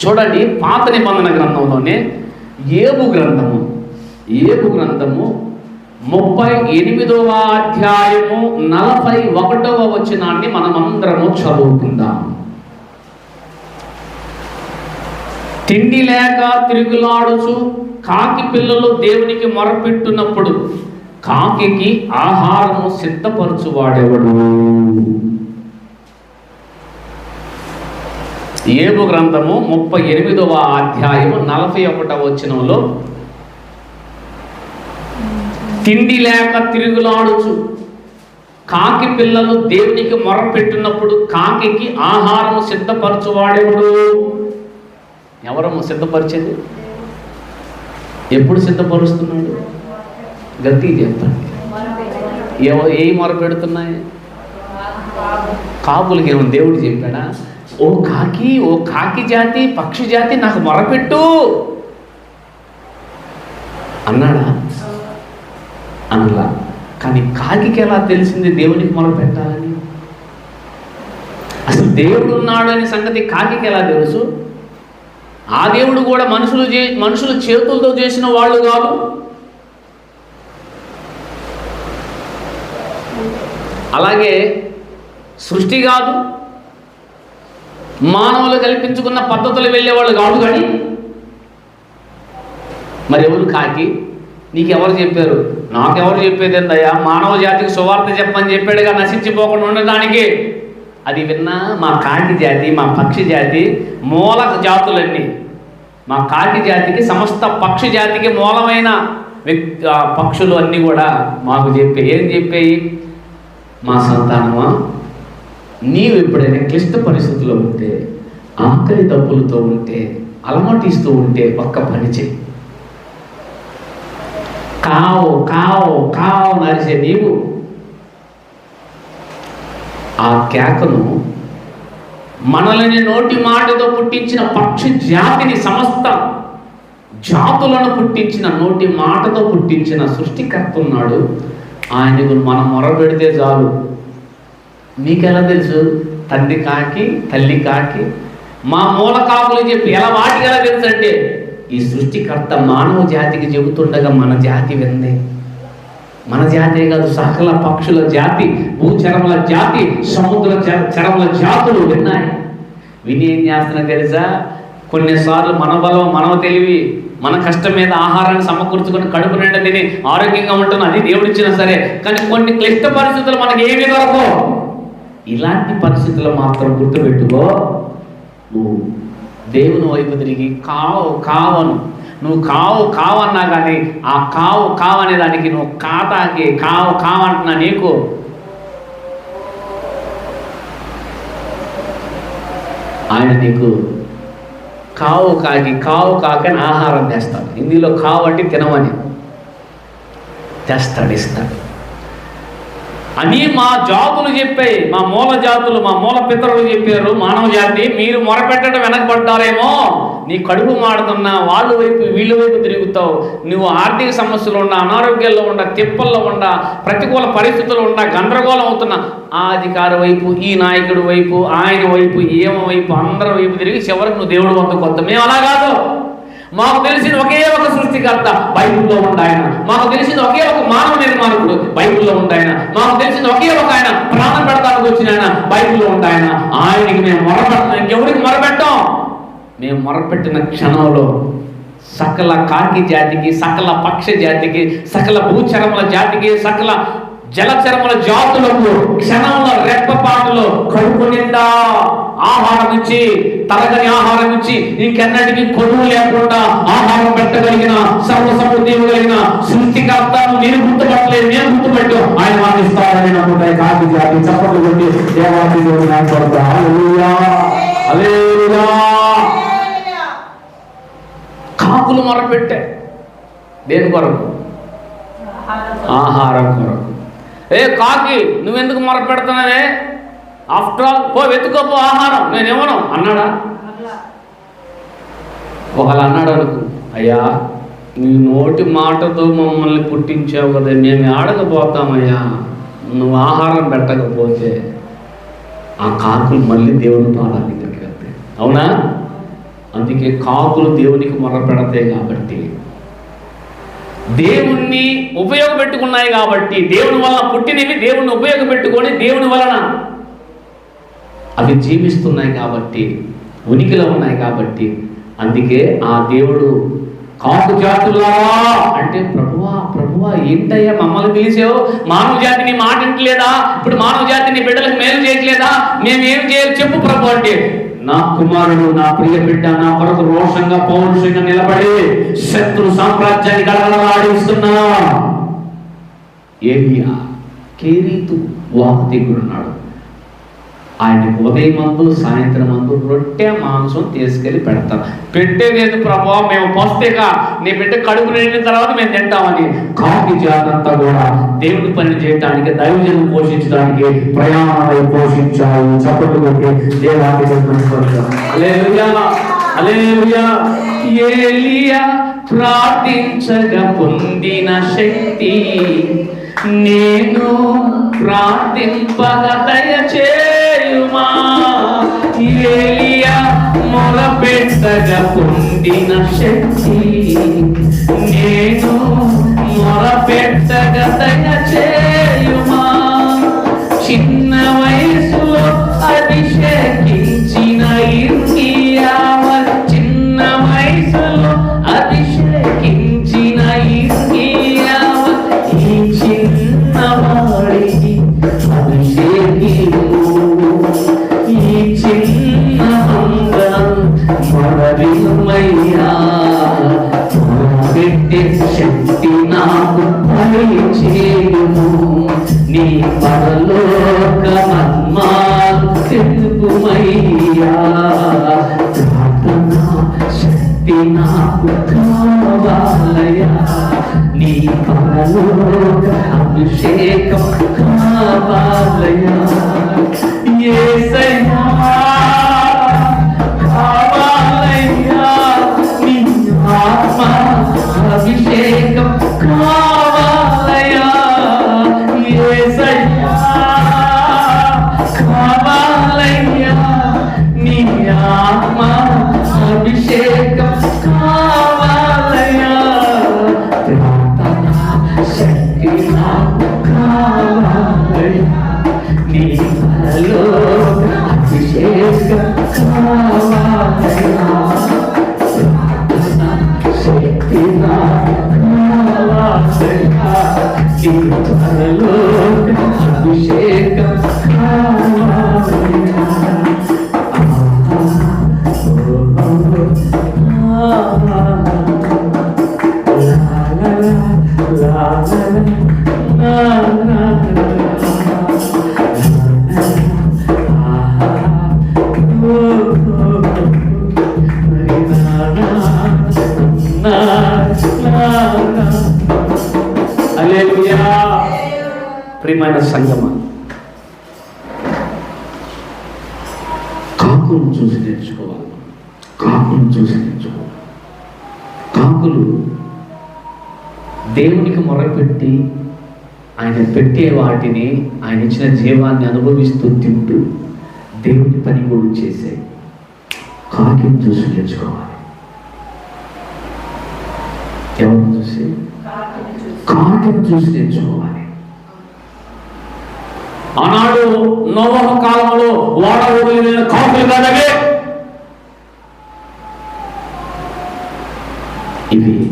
చూడండి పాత నిబంధన గ్రంథంలోనే ఏబు గ్రంథము. ఏబు గ్రంథము ముప్పై ఎనిమిదవ అధ్యాయము నలభై ఒకటవ వచనాన్ని మనమందరము చదువుకుందాం. తిండి లేక తిరుగులాడుచు కాకి పిల్లలు దేవునికి మొరపెట్టున్నప్పుడు కాకి ఆహారము సిద్ధపరచువాడెవడు? ఏబు గ్రంథము ముప్పై ఎనిమిదవ అధ్యాయము నలభై ఒకటవ వచనంలో తిండి లేక తిరుగులాడుచు. కాకి పిల్లలు దేవునికి మొరపెట్టున్నప్పుడు కాకి ఆహారం సిద్ధపరచువాడెవడు? ఎవరము సిద్ధపరిచేది? ఎప్పుడు సిద్ధపరుస్తున్నాడు? గతి చెప్పండి ఏ మొర పెడుతున్నాయి కాపులకి ఏమో దేవుడు చెప్పాడా? ఓ కాకి ఓ కాకి జాతి పక్షి జాతి నాకు మొరపెట్టు. అన్నాడా? అనలా. కానీ కాకికి ఎలా తెలిసింది దేవునికి మొరపెట్టాలని అసలు దేవుడు ఉన్నాడు అనే సంగతి కాకికి ఎలా తెలుసు? ఆ దేవుడు కూడా మనుషులు చే మనుషులు చేతులతో చేసిన వాళ్ళు కాదు. అలాగే సృష్టి కాదు. మానవులు కల్పించుకున్న పద్ధతులు వెళ్ళేవాళ్ళు కాదు కానీ మరి ఎవరు కాకి? నీకెవరు చెప్పారు? నాకెవరు చెప్పేది ఏందయ్యా? మానవ జాతికి సువార్త చెప్పని చెప్పాడుగా నశించిపోకుండా ఉండడానికి. అది విన్నా మా కాకి జాతి మా పక్షి జాతి మూల జాతులన్నీ. మా కాకి జాతికి సమస్త పక్షి జాతికి మూలమైన వ్యక్తి పక్షులు అన్నీ కూడా మాకు చెప్పే ఏం చెప్పేవి మా సంతానమా? నీవు ఎప్పుడైనా క్లిష్ట పరిస్థితుల్లో ఉంటే ఆకలి దప్పులతో ఉంటే అలమటిస్తూ ఉంటే ఒక్క పని చెయ్యి. కావు కావు కావు నరిసే నీవు. ఆ కేకను మనల్ని నోటి మాటతో పుట్టించిన పక్షి జాతిని సమస్త జాతులను పుట్టించిన నోటి మాటతో పుట్టించిన సృష్టికర్త ఉన్నాడు. ఆయనకు మనం మొరబెడితే చాలు. నీకెలా తెలుసు? తండ్రి కాకి తల్లి కాకి. మా మూల కాకులు చెప్పి ఎలా వాటికి ఎలా తెలుసు అంటే ఈ సృష్టికర్త మానవ జాతికి చెబుతుండగా మన జాతి వింది. మన జాతే కాదు సకల పక్షుల జాతి భూచరముల జాతి సముద్ర చరముల జాతులు విన్నాయి. విని ఏం చేస్తున్నా తెలుసా? కొన్నిసార్లు మన బలం మనవ తెలివి మన కష్టం మీద ఆహారాన్ని సమకూర్చుకొని కడుపు నిండా తిని ఆరోగ్యంగా ఉంటున్న అది దేవుడిచ్చినా సరే కానీ కొన్ని క్లిష్ట పరిస్థితులు మనకి ఏమి దొరకవు. ఇలాంటి పరిస్థితులు మాత్రం గుర్తుపెట్టుకో. నువ్వు దేవుని వైపు తిరిగి కావు కావను. నువ్వు కావు కావన్నా కానీ ఆ కావు కావనే దానికి నువ్వు కాతాకి కావు కావంటున్నా నీకు. ఆయన నీకు కావు కాకి కావు కాకని ఆహారం తెస్తాడు. హిందీలో కావు అంటే తినమని. తెస్తాడు ఇస్తాడు. అని మా జాతులు చెప్పాయి మా మూల జాతులు మా మూల పితరులు చెప్పారు మానవ జాతి మీరు మొరపెట్టడం వెనకబడ్డారేమో. నీ కడుపు మాడుతున్నా వాళ్ళ వైపు వీళ్ళ వైపు తిరుగుతావు. నువ్వు ఆర్థిక సమస్యలు ఉండ అనారోగ్యాల్లో ఉండ తిప్పల్లో ఉండ ప్రతికూల పరిస్థితులు ఉండ గందరగోళం అవుతున్నా ఆ అధికారి వైపు ఈ నాయకుడి వైపు ఆయన వైపు ఏమ వైపు అందరి వైపు తిరిగి చివరికి నువ్వు దేవుడు వంద కొత్త మేము అలా కాదు. మాకు తెలిసిన ఒకే ఒక సృష్టికర్త బైబిల్లో ఉంది ఆయన. మాకు తెలిసిన ఒకే ఒక మానవ నిర్మాణకుడు బైబిల్లో ఉంది ఆయన. మాకు తెలిసిన ఒకే ఒక ఆయన ప్రాణం పెడతానికి వచ్చిన ఆయన బైబిల్లో ఉంది ఆయన. ఆయనకి మేము మొరపెడతాం. ఇంకెవరికి మొరపెట్టాం? మేము మొరపెట్టిన క్షణంలో సకల కాకి జాతికి సకల పక్షి జాతికి సకల భూచరముల జాతికి సకల జలచరముల జాతులకు క్షణంలో రెప్పపాటులో కడుపు నిండా ఆహారం ఇచ్చి తరగని ఆహారం ఇచ్చి ఇంకెన్నటికి కొనువు లేకుండా ఆహారం పెట్టగలిగిన సర్వసమృద్ధి ఇవ్వగలిగిన సృష్టికర్తను నేను గుర్తుపట్టలేదు నేను గుర్తుపెట్టు ఆయన మాకు ఇస్తారని నమ్ముతాయి కాకి జాతి చప్పట్లు కొట్టి దేవాది కాకులు మొరపెట్టే దేని కొరకు. ఆహారం కొరకు. ఏ కాకి నువ్వెందుకు మొరపెడుతున్నావే? ఆఫ్టర్ ఆల్ పో వెతుకోపో ఆహారం. నేను ఇవ్వను. అన్నాడా? ఒకళ్ళు అన్నాడు అనుకు అయ్యా నీ నోటి మాటతో మమ్మల్ని పుట్టించావు కదా. మేము ఆడకపోతామయ్యా. నువ్వు ఆహారం పెట్టకపోతే ఆ కాకులు మళ్ళీ దేవుని పాదాలు ఇక్కడికి వెళ్తాయి. అవునా? అందుకే కాకులు దేవునికి మొర పెడతాయి కాబట్టి. దేవుణ్ణి ఉపయోగపెట్టుకున్నాయి కాబట్టి దేవుని వలన పుట్టినవి దేవుణ్ణి ఉపయోగపెట్టుకొని దేవుని వలన అవి జీవిస్తున్నాయి కాబట్టి ఉనికిలో ఉన్నాయి కాబట్టి అందుకే ఆ దేవుడు కాకు జాతులారా అంటే ప్రభువా ప్రభువా ఏంటయ్యా మమ్మల్ని పిలిచావు? మానవ జాతిని మాట వింటలేదా? ఇప్పుడు మానవ జాతిని బిడ్డలకు మేలు చేయట్లేదా? మేము ఏం చేయాలి? చెప్పు ప్రభు అంటే నా కుమారుడు నా ప్రియ బిడ్డ నా కొరకు రోషంగా పౌరుషంగా నిలబడి శత్రు సామ్రాజ్యాన్ని గడగడలాడిస్తున్నా ఏలియా కేరీతు వాకు ఆయన ఉదయం మందు సాయంత్రం మందు రొట్టె మాంసం తీసుకెళ్ళి పెడతాం. పెట్టేదేదు ప్రభావం మేము పోస్తేగా నీ బిడ్డ కడుపు నిండిన తర్వాత మేము తింటామని. కాకి జాతంతా కూడా దేవుని పని చేయడానికి దైవజనం పోషించడానికి ప్రయాణాలు పోషించాలి. చప్పట్లు కొట్టి దేవాన్ని ఏలియా ప్రార్థించగా పొందిన శక్తి. నేను ప్రార్థింపగ పెట్టగా పొందిన శక్తి. నేను మొరపెట్టగా దయచేయుమా. చిన్న వయసు పెట్టే శక్తి నాకు పరిచేయుము నీ పరలోకమన్మా తెలుపుమయ్యా ప్రార్థన శక్తి నాకు కావాలయా నీ పరలోక అభిషేకం కావాలయా ఏ వాటిని ఆయన ఇచ్చిన జీవాన్ని అనుభవిస్తూ తింటూ దేవుని పని కూడా చేసే కాకి చూసి నేర్చుకోవాలి. ఎవరిని చూసి? కాకిని చూసి నేర్చుకోవాలి. ఆనాడు నోవహ కాలంలో వాడ వదిలిన కాకులు కాదవే. ఇవి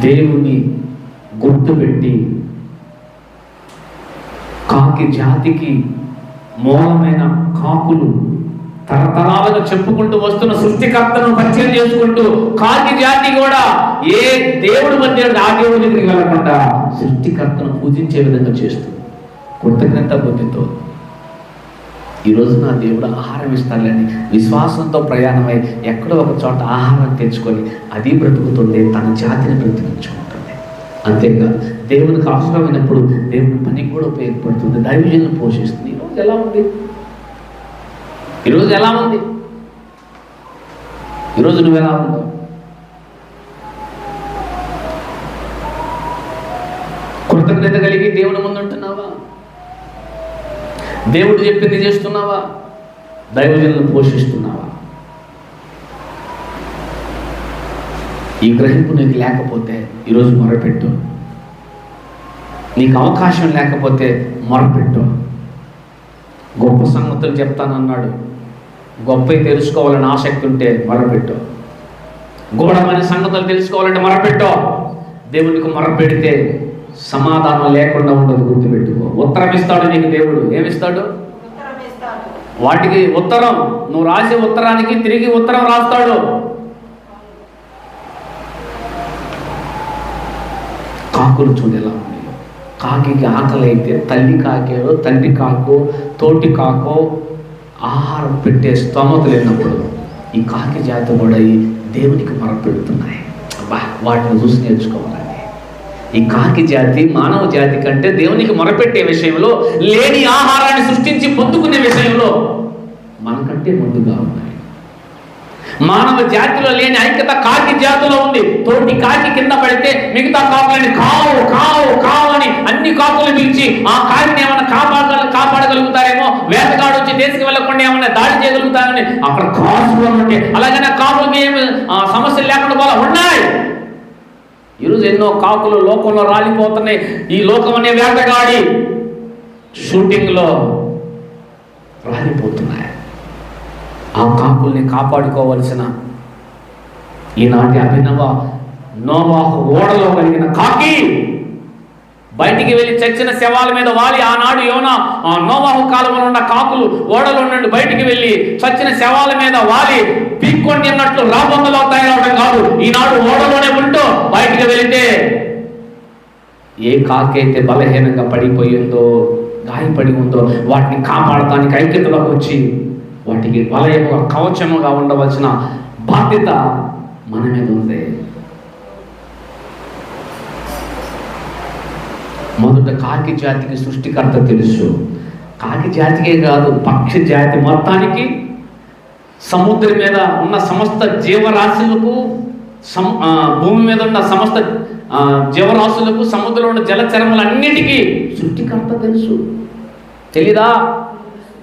దేవుని పెట్టి కాకి జాతికి మూలమైన కాకులు తరతరాలుగా చెప్పుకుంటూ వస్తున్న సృష్టికర్తను పరిచయం చేసుకుంటూ కాకి జాతి కూడా ఏ దేవుడు మధ్య ఆ దేవుడి దగ్గరికి వెళ్ళకుండా సృష్టికర్తను పూజించే విధంగా చేస్తుంది. కృతజ్ఞత బుద్ధితో. ఈరోజు నా దేవుడు ఆహారం ఇస్తానని విశ్వాసంతో ప్రయాణమై ఎక్కడో ఒక చోట ఆహారం తెచ్చుకొని అది బ్రతుకుతుండే తన జాతిని బ్రతికించుకుంటుంది అంతేకాదు దేవునికి అవసరమైనప్పుడు దేవుని పనికి కూడా ఉపయోగపడుతుంది దైవజన్ను పోషిస్తుంది. ఈరోజు ఎలా ఉంది? ఈరోజు ఎలా ఉంది? ఈరోజు నువ్వు ఎలా ఉన్నావు? కృతజ్ఞత కలిగి దేవుని ముందు ఉంటున్నావా? దేవుడు చెప్పింది చేస్తున్నావా? దైవజనులను పోషిస్తున్నావా? ఈ గ్రహింపు నీకు లేకపోతే ఈరోజు మొరపెట్టు. నీకు అవకాశం లేకపోతే మొరపెట్టు. గొప్ప సంగతులు చెప్తానన్నాడు. గొప్పవి తెలుసుకోవాలని ఆసక్తి ఉంటే మొరపెట్టు. గూఢమైన సంగతులు తెలుసుకోవాలంటే మొరపెట్టు. దేవునికి మొరపెడితే సమాధానం లేకుండా ఉండదు గుర్తుపెట్టుకో. ఉత్తరం ఇస్తాడు నీకు దేవుడు. ఏమిస్తాడు? వాటికి ఉత్తరం. నువ్వు రాసే ఉత్తరానికి తిరిగి ఉత్తరం రాస్తాడు. కాకులు ఉంది కాకి ఆకలి అయితే తల్లి కాకేలో తండ్రి కాకో తోటి కాకో ఆహారం పెట్టే స్తోమత లేనప్పుడు ఈ కాకి జాతి కూడా దేవునికి మొరపెడుతున్నాయి అబ్బా వాటిని చూసి నేర్చుకోవాలండి. ఈ కాకి జాతి మానవ జాతి కంటే దేవునికి మొరపెట్టే విషయంలో లేని ఆహారాన్ని సృష్టించి పొందుకునే విషయంలో మనకంటే ముందుగా ఉన్నాయి. మానవ జాతిలో లేని ఐక్యత కాకి జాతిలో ఉంది. తోటి కాకి కింద పడితే మిగతా కాకులని కావు కావు కావు అని అన్ని కాకులు పిలిచి ఆ కాకిని ఏమైనా కాపాడగల కాపాడగలుగుతారేమో? వేటగాడు వచ్చి దేశకి వెళ్ళకుండా ఏమైనా దాడి చేయగలుగుతారని అక్కడ కాసులు ఉంటే అలాగనే కాకులకి ఏమి ఆ, సమస్యలు లేకుండా కూడా ఉన్నాయి. ఈరోజు ఎన్నో కాకులు లోకంలో రాలిపోతున్నాయి. ఈ లోకం అనే వేటగాడి షూటింగ్లో రాలిపోతున్నాయి. ఆ కాకుల్ని కాపాడుకోవలసిన ఈనాటి అభినవ నోవాహు ఓడలో కలిగిన కాకి బయటికి వెళ్ళి చచ్చిన శవాల మీద వాలి ఆనాడు యోనా ఆ నోవాహు కాలంలో ఉన్న కాకులు ఓడలో నుండి బయటికి వెళ్ళి చచ్చిన శవాల మీద వాలి పీక్కొని అన్నట్లు రాబందులో తయారవడం కాదు. ఈనాడు ఓడలోనే ఉంటూ బయటికి వెళితే ఏ కాకైతే బలహీనంగా పడిపోయిందో గాయపడి ఉందో వాటిని కాపాడటానికి ఐక్యతలోకి వచ్చి వాటికి వలయముగా కవచముగా ఉండవలసిన బాధ్యత మన మీద ఉంది. మొదట కాకి జాతికి సృష్టికర్త తెలుసు. కాకి జాతికే కాదు పక్షి జాతి మొత్తానికి సముద్రం మీద ఉన్న సమస్త జీవరాశులకు సం భూమి మీద ఉన్న సమస్త జీవరాశులకు సముద్రంలో ఉన్న జలచరములన్నిటికీ సృష్టికర్త తెలుసు. తెలీదా?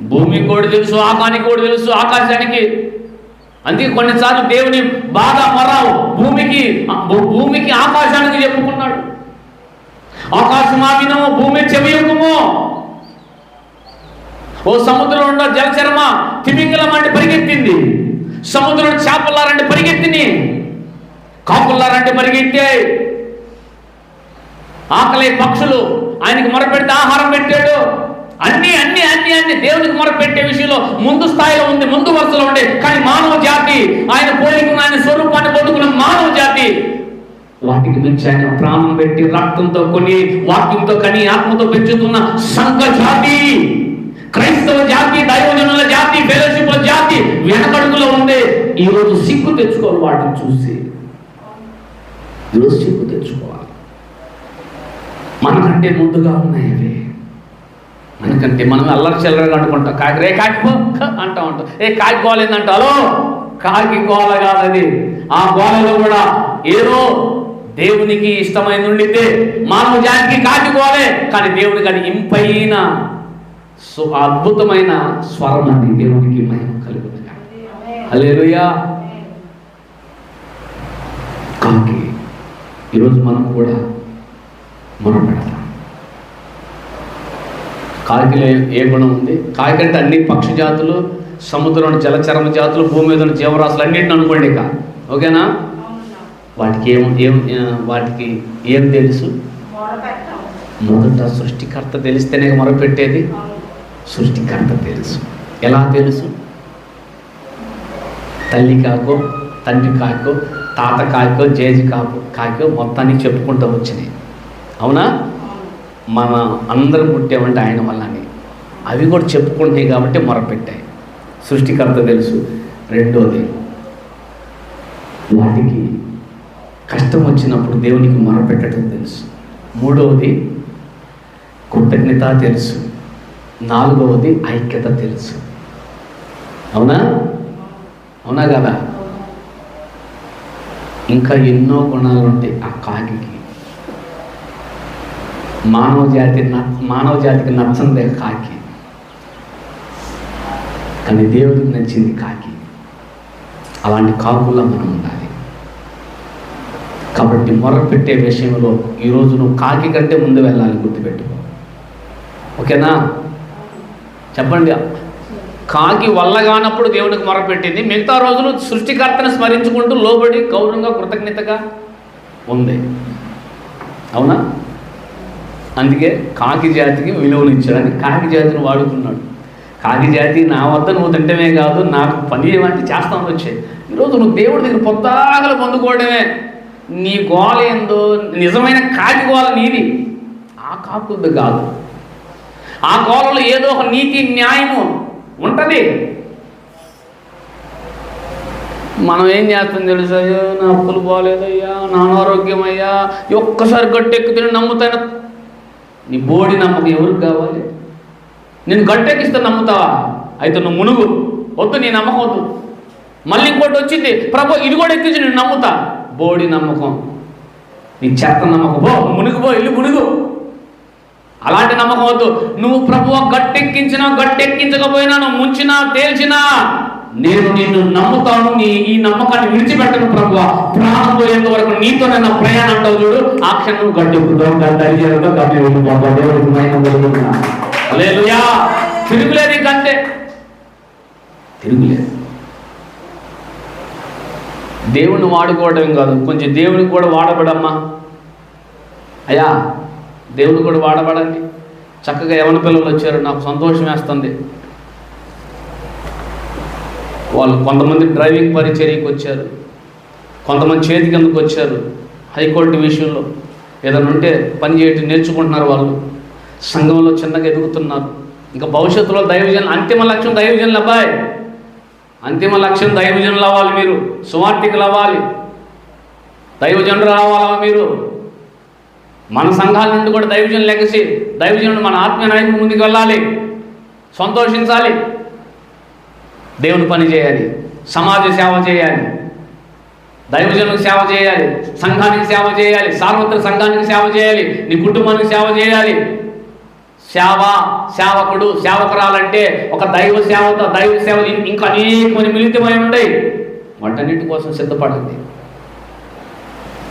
భూమి కూడా తెలుసు ఆకానికి కూడా తెలుసు ఆకాశానికి. అందుకే కొన్నిసార్లు దేవుని బాధ మరావు భూమికి భూ- భూమికి ఆకాశానికి చెప్పుకున్నాడు. ఆకాశమాగినము భూమి చెవియుకుము ఓ సముద్రంలో ఉన్న జలచరమ తిమింగలం అంటే పరిగెత్తింది. సముద్రం చేపలారంటే పరిగెత్తిని. కాకులారంటే పరిగెత్తాయి ఆకలి పక్షులు ఆయనకి మొరపెడితే ఆహారం పెట్టాడు. అన్ని అన్ని అన్ని అన్ని దేవునికి మొరపెట్టే విషయంలో ముందు స్థాయిలో ఉంది ముందు వరుసలో ఉండే కానీ మానవ జాతి ఆయన పోలికను ఆయన స్వరూపాన్ని పొందుకున్న మానవ జాతి వాటికి మించి ఆయన ప్రాణం పెట్టి రక్తంతో కొని వాక్యంతో కని ఆత్మతో పెంచుతున్న సంఘ జాతి క్రైస్తవ జాతి దైవజనుల జాతి ఫెలోషిప్ జాతి వెనకడుగులో ఉండే ఈరోజు సిగ్గు తెచ్చుకోవాలి వాటిని చూసి ఈరోజు సిగ్గు తెచ్చుకోవాలి. మనకంటే ముందుగా ఉన్నాయి అవి. మనకంటే మనం అల్లరి చెల్లరగా అనుకుంటాం కాకి రే కాకిపో అంటా ఉంటాం ఏ కాకి గోలేదంట హలో కాకి గోల కాదది. ఆ గోలలో కూడా ఏదో దేవునికి ఇష్టమైన ఉండితే మానవ జాతికి కాకి కానీ దేవునికి అది ఇంపైన అద్భుతమైన స్వరం అది దేవునికి మహిమ కలుగుతుంది. హల్లెలూయా. కాకి ఈరోజు మనం కూడా మొరపెడతాం కాకిలో ఏ- గుణం ఉంది? కాకి అంటే అన్ని పక్షి జాతులు సముద్రం జలచరమ జాతులు భూమి మీద జీవరాశులు అన్నింటిని అనుకోండి ఇక. ఓకేనా? వాటికి ఏం ఏం వాటికి ఏం తెలుసు? మొదట సృష్టికర్త తెలిస్తేనే మొరపెట్టేది. సృష్టికర్త తెలుసు. ఎలా తెలుసు? తల్లి కాకో తండ్రి కాకో తాత కాకో జేజి కాకో కాకో మొత్తానికి చెప్పుకుంటూ వచ్చినాయి. అవునా? మన అందరం పుట్టామంటే ఆయన వల్లనే. అవి కూడా చెప్పుకుంటున్నాయి కాబట్టి మొరపెట్టాయి. సృష్టికర్త తెలుసు. రెండోది వాటికి కష్టం వచ్చినప్పుడు దేవునికి మొరపెట్టడం తెలుసు. మూడవది కృతజ్ఞత తెలుసు. నాలుగవది ఐక్యత తెలుసు. అవునా? అవునా కదా? ఇంకా ఎన్నో గుణాలు ఉంటాయి ఆ కాకికి మానవ జాతి మానవ జాతికి నచ్చందే కాకి. కానీ దేవుడికి నచ్చింది కాకి. అలాంటి కాకుల్లో మనం ఉండాలి. కాబట్టి మొర పెట్టే విషయంలో ఈరోజు నువ్వు కాకి కంటే ముందు వెళ్ళాలి గుర్తుపెట్టుకో. ఓకేనా? చెప్పండి. కాకి వల్ల కానప్పుడు దేవునికి మొరపెట్టింది. మిగతా రోజులు సృష్టికర్తను స్మరించుకుంటూ లోబడి గౌరవంగా కృతజ్ఞతగా ఉంది. అవునా? అందుకే కాకి జాతికి విలువలు ఇచ్చాడని కాకి జాతిని వాడుకున్నాడు కాకి జాతి నా వద్ద నువ్వు తింటమే కాదు నాకు పని ఏమంటే చేస్తామని వచ్చాయి. ఈరోజు నువ్వు దేవుడి దగ్గర పొద్దాగలు పొందుకోవడమే. నీ గోల ఏందో నిజమైన కాకి గోల నీది. ఆ కాకుది కాదు. ఆ గోలలో ఏదో ఒక నీతి న్యాయము ఉంటుంది. మనం ఏం చేస్తాం తెలుసు? అయ్యో నా అప్పులు బాగాలేదయ్యా నా అనారోగ్యం అయ్యా ఒక్కసారి గట్టెక్కుతుని నమ్ముతాను. నీ బోడి నమ్మకం ఎవరికి కావాలి? నేను గట్టెక్కిస్తే నమ్ముతావా అయితే నువ్వు మునుగు. వద్దు నీ నమ్మకం వద్దు. మళ్ళీ ఇంకోటి వచ్చింది ప్రభు ఇది కూడా ఎక్కించి నేను నమ్ముతా. బోడి నమ్మకం. నీ చెత్త నమ్మకం. పో మునిగిపో ఇల్లు మునుగు. అలాంటి నమ్మకం వద్దు. నువ్వు ప్రభు గట్టెక్కించినా గట్టెక్కించకపోయినా నువ్వు ముంచినా తేల్చినా నేను నిన్ను నమ్ముతాను. నీ ఈ నమ్మకాన్ని విడిచిపెట్టను ప్రభు. ప్రాణం పోయేంత వరకు నీతో నా ప్రయాణం అంటావు చూడు. ఆ క్షణం గట్టెక్కుతావు దరిచేరుతో గట్టి వెళ్ళిపోతావు తిరుగులేదు ఇంకంతే తిరుగులేదు. దేవుణ్ణి వాడుకోవడం కాదు. కొంచెం దేవునికి కూడా వాడబడమ్మా. అయ్యా దేవుని కూడా వాడబడండి. చక్కగా యవన పిల్లలు వచ్చారు. నాకు సంతోషం వేస్తుంది. వాళ్ళు కొంతమంది డ్రైవింగ్ పరిచర్యకి వచ్చారు. కొంతమంది చేతి కిందకు వచ్చారు. హైకోర్టు విషయంలో ఏదైనా ఉంటే పని చేయటం నేర్చుకుంటున్నారు వాళ్ళు. సంఘంలో చిన్నగా ఎదుగుతున్నారు. ఇంకా భవిష్యత్తులో దైవజన్ అంతిమ లక్ష్యం దైవజన్లు అబ్బాయి. అంతిమ లక్ష్యం దైవజనులు అవ్వాలి మీరు సువార్థికులు అవ్వాలి. దైవజనులు రావాలా మీరు? మన సంఘాల నుండి కూడా దైవజనులు లెగసి దైవజనుడు మన ఆత్మీయ నాయకుడు ముందుకు వెళ్ళాలి సంతోషించాలి. దేవుని పని చేయాలి సమాజ సేవ చేయాలి దైవజనులకు సేవ చేయాలి సంఘానికి సేవ చేయాలి సార్వత్రిక సంఘానికి సేవ చేయాలి నీ కుటుంబానికి సేవ చేయాలి. సేవ సేవకుడు సేవకురాలంటే ఒక దైవ సేవతో దైవ సేవ ఇంకా అనేకమైన మిళితమై ఉన్నాయి వాటన్నిటి కోసం సిద్ధపడింది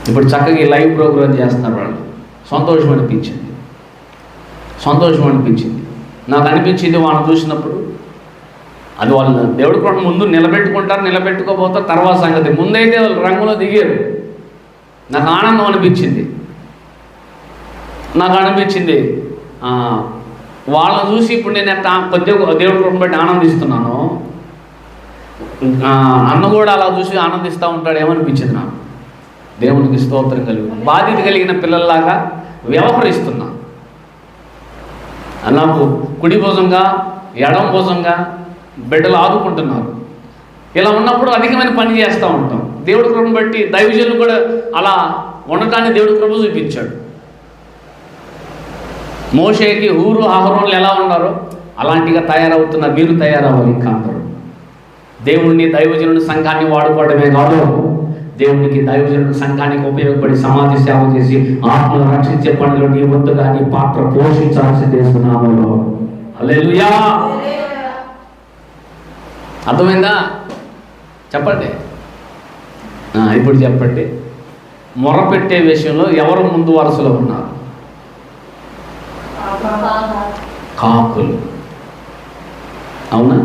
ఇప్పుడు చక్కగా ఈ లైవ్ ప్రోగ్రామ్ చేస్తున్నారు వాళ్ళు. సంతోషం అనిపించింది. సంతోషం అనిపించింది. నాకు అనిపించింది వాళ్ళని చూసినప్పుడు అది వాళ్ళు దేవుడి కూడా ముందు నిలబెట్టుకుంటారు నిలబెట్టుకోబోతారు తర్వాత సంగతి. ముందైతే వాళ్ళు రంగులో దిగారు. నాకు ఆనందం అనిపించింది. నాకు అనిపించింది వాళ్ళని చూసి ఇప్పుడు నేను ఎంత కొద్దిగా దేవుడి కృపను బట్టి ఆనందిస్తున్నాను. అన్న కూడా అలా చూసి ఆనందిస్తూ ఉంటాడు అనిపించింది నాకు? దేవునికి స్తోత్రం కలిగి బాధ్యత కలిగిన పిల్లల్లాగా వ్యవహరిస్తున్నా. నాకు కుడి భుజంగా ఎడం భుజంగా బిడ్డలు ఆదుకుంటున్నారు. ఇలా ఉన్నప్పుడు అధికమైన పని చేస్తూ ఉంటాం. దేవుడి కృపను బట్టి దైవజనులు కూడా అలా ఉండటాన్ని దేవుడి కృప చూపించాడు. మోషేకి ఊరు ఆహరణలు ఎలా ఉన్నారో అలాంటిగా తయారవుతున్న మీరు తయారవ్వాలి ఇంకా అందరూ దేవుణ్ణి దైవజనుడి సంఘాన్ని వాడుకోవడమే కాదు దేవునికి దైవజనుడు సంఘానికి ఉపయోగపడి సమాజ సేవ చేసి ఆత్మను రక్షించే పనులు నీ వంతుగా నీ పాత్ర పోషించాల్సి చేస్తున్నాములో అల్లెలుయా అర్థమైందా? చెప్పండి. ఇప్పుడు చెప్పండి. మొరపెట్టే విషయంలో ఎవరు ముందు వరుసలో ఉన్నారు? కాకులు. అవునా?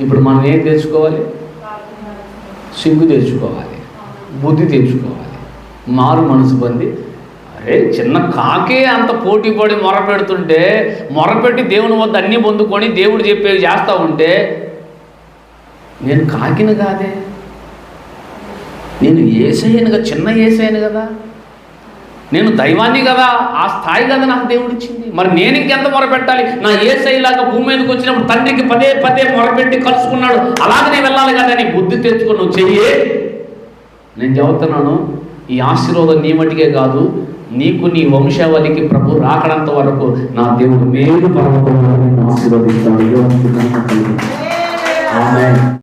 ఇప్పుడు మనం ఏం తెచ్చుకోవాలి సిగ్గు తెచ్చుకోవాలి బుద్ధి తెచ్చుకోవాలి మారు మనసు పొంది అరే చిన్న కాకే అంత పోటీ పడి మొర పెడుతుంటే మొరపెట్టి దేవుని వద్ద అన్నీ పొందుకొని దేవుడు చెప్పేవి చేస్తూ ఉంటే నేను కాకిని కాదే. నేను ఏసయ్యను కదా చిన్న ఏసయ్యను కదా. నేను దైవాన్ని కదా ఆ స్థాయి కదా నాకు దేవుడు ఇచ్చింది మరి నేను ఇంకెంత మొరపెట్టాలి? నా ఏసైలాగా భూమి మీదకి వచ్చినప్పుడు తండ్రికి పదే పదే మొరపెట్టి కలుసుకున్నాడు. అలాగే నేను వెళ్ళాలి కదా నీ బుద్ధి తెచ్చుకుని నువ్వు చెయ్యి. నేను చెబుతున్నాను ఈ ఆశీర్వాదం నీ మటుకే కాదు నీకు నీ వంశావళికి ప్రభు రాకడంత వరకు నా దేవుడు మేలు పర్వతంలో నిన్ను ఆశీర్వదిస్తాడు